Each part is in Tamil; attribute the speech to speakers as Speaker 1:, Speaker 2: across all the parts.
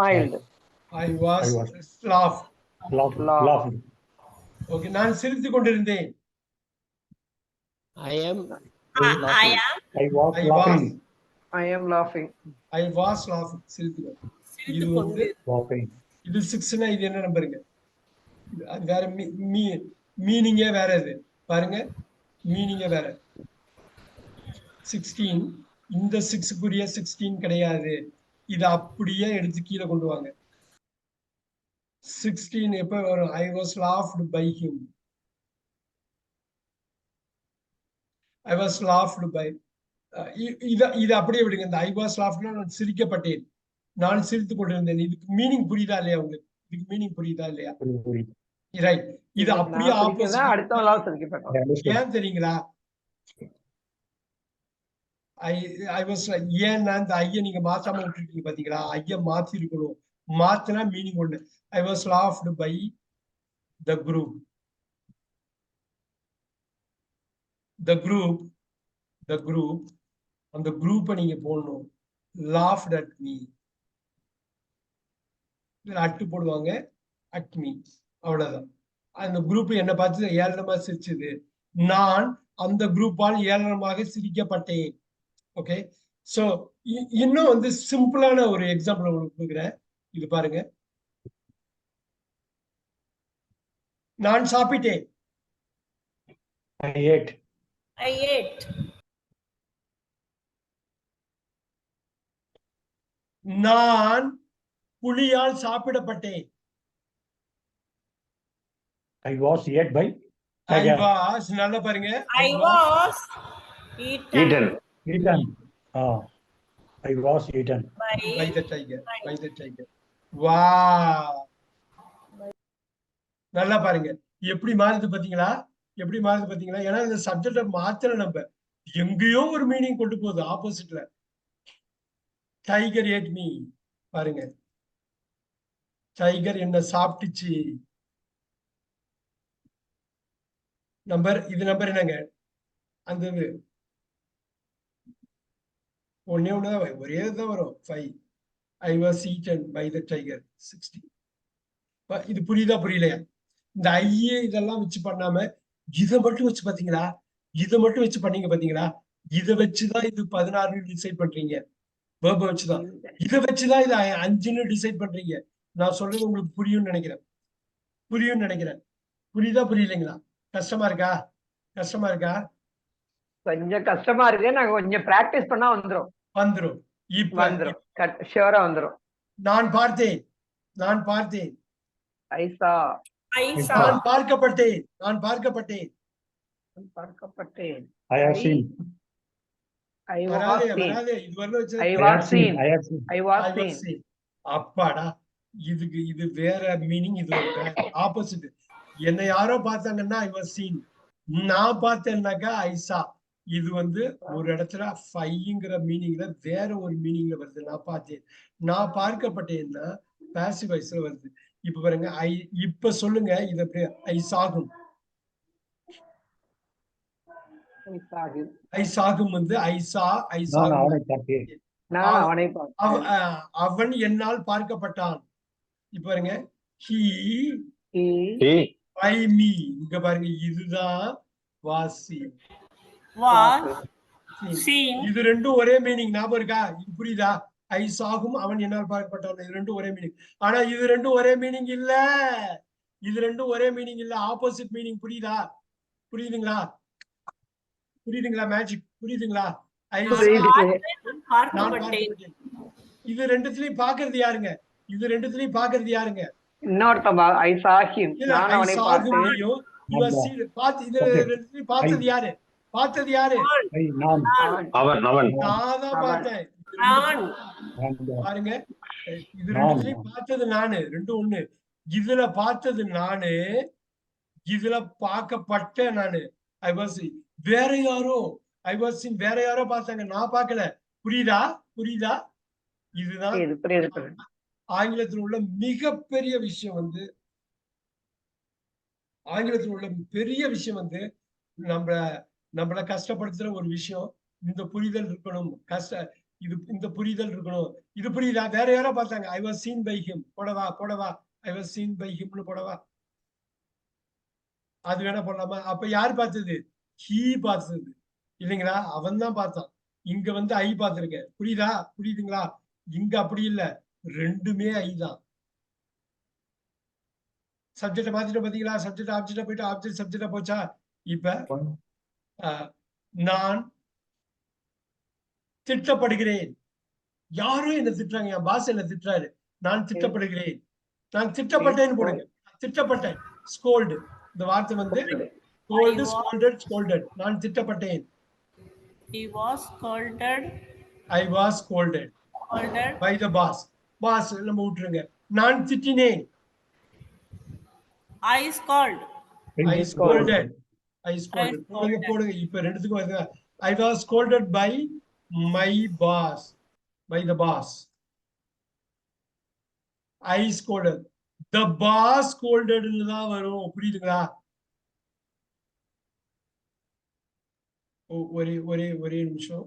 Speaker 1: Mild
Speaker 2: I was
Speaker 3: I was. Laughed.
Speaker 1: Laughed.
Speaker 3: Laughed.
Speaker 2: Okay நான் சிரித்துக் கொண்டிருந்தேன்.
Speaker 4: I am
Speaker 5: I I am.
Speaker 3: I was
Speaker 2: I
Speaker 3: laughing.
Speaker 1: லாஃபிங்
Speaker 2: ஐ வாஸ் லாஃப் சிரித்து இது வந்து
Speaker 3: Laughing.
Speaker 2: இது சிக்ஸ்னா இது என்ன நம்பருங்க அது வேற மீ மீனிங்கே வேற இது பாருங்க மீனிங்கே வேற. சிக்ஸ்டீன் இந்த சிக்ஸுக்குரிய சிக்ஸ்டீன் கிடையாது. இதை அப்படியே எடுத்து கீழே கொண்டு வாங்க. சிக்ஸ்டீன் எப்ப வரும்? I was laughed by him I was laughed by இத இது அப்படியே விடுங்க. இந்த ஐ வாஸ் லாஃப்ட்னா நான் சிரிக்கப்பட்டேன். நான் சிரித்துக் கொண்டிருந்தேன். இதுக்கு மீனிங் புரியுதா இல்லையா உங்களுக்கு? இதுக்கு மீனிங் புரியுதா இல்லையா. ரைட் இது அப்படியே ஆப்போசிட். ஏன் தெரியுங்களா? ஐ ஐ வாஸ் ஏன்னா இந்த ஐய நீங்க மாத்தாம விட்டுருக்கீங்க பாத்தீங்களா? ஐய மாத்தி இருக்கணும் மாத்தினா மீனிங் ஒண்ணு I was laughed by the group the group the group அந்த குரூப்பை நீங்க போடணும். லாஃப்ட் அட் மீ அட்டு போடுவாங்க. அட் மீ அவ்வளவுதான். அந்த குரூப் என்னை பார்த்து ஏளனமா சிரிச்சது. நான் அந்த குரூப்பால் ஏளனமாக சிரிக்கப்பட்டேன். ஓகே சோ இன்னும் வந்து சிம்பிளான ஒரு எக்ஸாம்பிள் உங்களுக்கு கொடுக்குறேன். இது பாருங்க. நான் சாப்பிட்டேன்.
Speaker 3: I ate.
Speaker 5: I ate.
Speaker 2: நான் புலியால் சாப்பிடப்பட்டேன்.
Speaker 3: I was ate by
Speaker 2: I
Speaker 3: tiger.
Speaker 2: was நல்லா பாருங்க.
Speaker 5: I was eaten.
Speaker 6: Eaten.
Speaker 3: Ah. I was eaten.
Speaker 5: by
Speaker 2: by the tiger by the tiger. Wow. நல்லா பாருங்க. எப்படி மாறுது பாத்தீங்களா? எப்படி மாறுது பாத்தீங்களா? ஏன்னா இந்த சப்ஜெக்ட மாத்தல நம்ம. எங்கேயோ ஒரு மீனிங் கொண்டு போகுது ஆப்போசிட்ல டைகர் ஏட் மீ பாருங்க. டைகர் என்ன சாப்பிட்டுச்சு. நம்பர் இது நம்பர் என்னங்க? அந்த ஒன்னே ஒண்ணுதான் ஒரே தான் வரும். Five I was eaten by the tiger sixty இது புரியுதா புரியலையா? இந்த ஐயே இதெல்லாம் வச்சு பண்ணாம இதை மட்டும் வச்சு பாத்தீங்களா இதை மட்டும் வச்சு பண்ணீங்க பாத்தீங்களா இதை வச்சுதான் இது பதினாறுன்னு டிசைட் பண்றீங்க. வேர்ப வச்சுதான். இதை வச்சுதான் இது அஞ்சுன்னு டிசைட் பண்றீங்க. நான் சொல்றது உங்களுக்கு புரியும்னு நினைக்கிறேன். புரியும்னு நினைக்கிறேன். புரியுதா புரியலைங்களா? கஷ்டமா இருக்கா? கஷ்டமா இருக்கா?
Speaker 1: கொஞ்சம் கஷ்டமா இருக்கு. நாங்க கொஞ்சம் பிராக்டிஸ் பண்ணா வந்துரும்.
Speaker 2: வந்துரும். இப்ப
Speaker 1: வந்துரும். ஷியோரா வந்துரும்.
Speaker 2: நான் பார்த்தேன். நான் பார்த்தேன்.
Speaker 1: ஐசா.
Speaker 5: saw
Speaker 2: நான் பார்க்கப்பட்டேன். நான் பார்க்கப்பட்டேன்.
Speaker 1: பார்க்கப்பட்டேன்.
Speaker 3: I have
Speaker 1: I
Speaker 3: seen.
Speaker 1: I was seen. I
Speaker 3: have seen.
Speaker 1: I
Speaker 2: I
Speaker 1: was
Speaker 2: was
Speaker 1: seen
Speaker 2: seen. அப்பாடா. இதுக்கு இது வேற மீனிங் இது ஆப்போசிட் என்னை யாரோ பார்த்தாங்கன்னா ஐ வாஸ் சீன். நான் பார்த்தேன்னாக்கா ஐசா. இது வந்து ஒரு இடத்துல ஃபைங்கிற மீனிங்ல வேற ஒரு மீனிங்ல வருது. நான் பார்த்தேன். நான் பார்க்கப்பட்டேன்னா பாசிவ் வைஸ்ல வருது. இப்ப பாருங்க ஐ இப்ப சொல்லுங்க இது எப்படி ஐ சாகும். ஐ சாகும். வந்து ஐசா ஐ
Speaker 3: நான்
Speaker 2: சாகும்.
Speaker 3: அவனை பார்த்தேன்.
Speaker 1: நான் அவனை
Speaker 2: அவ-
Speaker 1: பார்த்தேன்.
Speaker 2: அஹ் அவன் என்னால் பார்க்கப்பட்டான். இப்ப பாருங்க he
Speaker 1: He
Speaker 6: He.
Speaker 2: By me இங்க பாருங்க இதுதான் வாசி. இது ரெண்டும் ஒரே மீனிங் ஞாபகம் இருக்கா? புரியுதா? ஐ சாகும் அவன் என்னால் பார்க்கப்பட்டான்? இது ரெண்டும் ஒரே மீனிங் ஆனா இது ரெண்டும் ஒரே மீனிங் இல்ல. இது ரெண்டும் ஒரே மீனிங் இல்ல. ஆப்போசிட் மீனிங் புரியுதா? புரியுதுங்களா? புரியுதுங்களா? மேஜிக் புரியுதுங்களா. இது ரெண்டுத்துலயும் பாக்குறது யாருங்க? இது ரெண்டுத்துலயும் பாக்குறது யாருங்க?
Speaker 1: இன்னொருத்தன் ஐ
Speaker 2: இது. ரெண்டுத்துலயும் பார்த்தது யாரு? பார்த்தது யாரு?
Speaker 3: I, நான்.
Speaker 1: நான்.
Speaker 6: அவன் அவன்.
Speaker 2: நான் தான்
Speaker 1: அவன்.
Speaker 2: பார்த்தேன். பாருங்க. இது
Speaker 3: நான்.
Speaker 2: ரெண்டுத்துலயும் பார்த்தது நானு. ரெண்டும் ஒண்ணு. இதுல பார்த்தது நானு. இதுல பார்க்கப்பட்ட நானு. ஐ வாஸ் வேற யாரோ? ஐ வாஸ் வேற யாரோ பார்த்தாங்க. நான் பார்க்கல. புரியுதா? புரியுதா? இதுதான் ஆங்கிலத்தில் உள்ள மிகப்பெரிய விஷயம் வந்து ஆங்கிலத்தில் உள்ள பெரிய விஷயம் வந்து நம்மள நம்மள கஷ்டப்படுத்துற ஒரு விஷயம் இந்த புரிதல் இருக்கணும் கஷ்ட இது இந்த புரிதல் இருக்கணும் இது புரியுதா? வேற யாரோ பார்த்தாங்க I was seen by him போடவா போடவா. ஐ வாஸ் சீன் பை ஹிம்னு போடவா? அது வேணா போடலாமா? அப்ப யார் பார்த்தது? ஹீ பார்த்தது. இல்லைங்களா? அவன் தான் பார்த்தான். இங்க வந்து ஐ பார்த்திருக்கேன். புரியுதா? புரியுதுங்களா? இங்க அப்படி இல்ல. ரெண்டுமே ஐ தான். சப்ஜெக்ட் மாத்திட்டு பாத்தீங்களா? சப்ஜெக்ட் ஆப்ஜெக்டா போயிட்டு ஆப்ஜெக்ட் சப்ஜெக்டா போச்சா? இப்ப நான் திட்டப்படுகிறேன். யாரும் என்ன திட்டுறாங்க என் பாஸ் என்ன திட்டுறாரு. நான் திட்டப்படுகிறேன். நான் திட்டப்பட்டேன்னு போடுங்க. திட்டப்பட்டேன். ஸ்கோல்டு இந்த வார்த்தை வந்து ஸ்கோல்டு ஸ்கோல்டட் ஸ்கோல்டட் நான் திட்டப்பட்டேன்.
Speaker 5: He was scolded.
Speaker 2: I was scolded
Speaker 5: Scolded.
Speaker 2: By the boss boss நம்ம விட்டுருங்க. நான் திட்டினேன்.
Speaker 5: I scold.
Speaker 2: I scolded I scolded போடுங்க போடுங்க இப்ப ரெண்டுத்துக்கும் வருது. I was scolded by my boss by the boss I scolded the boss ஸ்கோல்டட்னு தான் வரும். புரியுதுங்களா? ஒரே ஒரே ஒரே நிமிஷம்.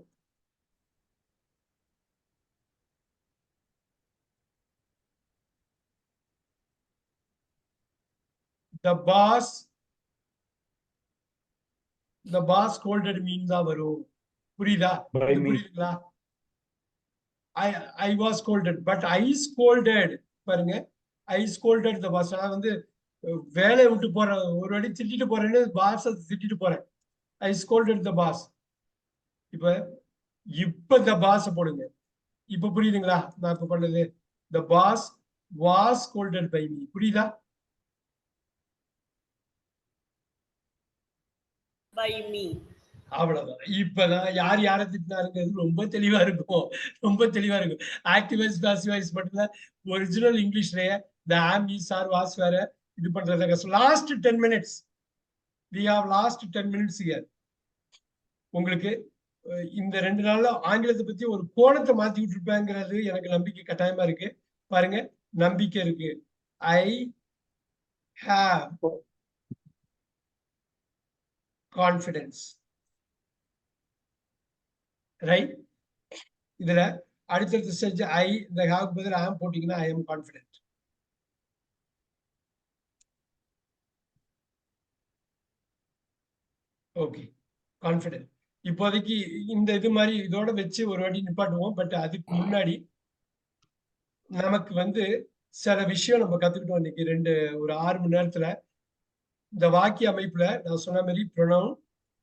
Speaker 2: The boss the boss scolded me தான் வரும் புரியுதா. புரியுதுங்களா I I was scolded but I scolded பாருங்க I scolded the boss நான் வந்து வேலையை விட்டு போறேன் ஒரு வாட்டி திட்டிட்டு போறேன்னு பாஸ் திட்டிட்டு போறேன் I scolded the boss இப்ப இப்ப the boss போடுங்க இப்ப புரியுதுங்களா நான் இப்ப பண்ணது the boss was scolded by me புரியுதா
Speaker 5: பை மீ
Speaker 2: அவ்வளவுதான். இப்பதான் யார் யாரை திட்டினாருங்கிறது ரொம்ப தெளிவா இருக்கும். ரொம்ப தெளிவா இருக்கும். ஆக்டிவைஸ் பாசிவைஸ் மட்டும்தான். ஒரிஜினல் இங்கிலீஷ்லயே இந்த ஆம் இஸ் ஆர் வாஸ் வேற இது பண்றது கஷ்டம் last ten minutes we have last ten minutes year உங்களுக்கு இந்த ரெண்டு நாள்ல ஆங்கிலத்தை பத்தி ஒரு கோணத்தை மாத்தி விட்டுருப்பாங்கிறது எனக்கு நம்பிக்கை கட்டாயமா இருக்கு. பாருங்க நம்பிக்கை இருக்கு. ஐ ஹாவ் கான்ஃபிடன்ஸ் ரைட் இதுல அடுத்தடுத்த ஸ்டேஜ் ஐ இந்த ஹாவுக்கு பதில் ஆம் போட்டீங்கன்னா I am confident okay confident இப்போதைக்கு இந்த இது மாதிரி இதோட வச்சு ஒரு வாட்டி நிப்பாட்டுவோம். பட் அதுக்கு முன்னாடி நமக்கு வந்து சில விஷயம் நம்ம கத்துக்கிட்டோம் இன்னைக்கு. ரெண்டு ஒரு ஆறு மணி நேரத்துல இந்த வாக்கிய அமைப்புல நான் சொன்ன மாதிரி ப்ரொனவுன்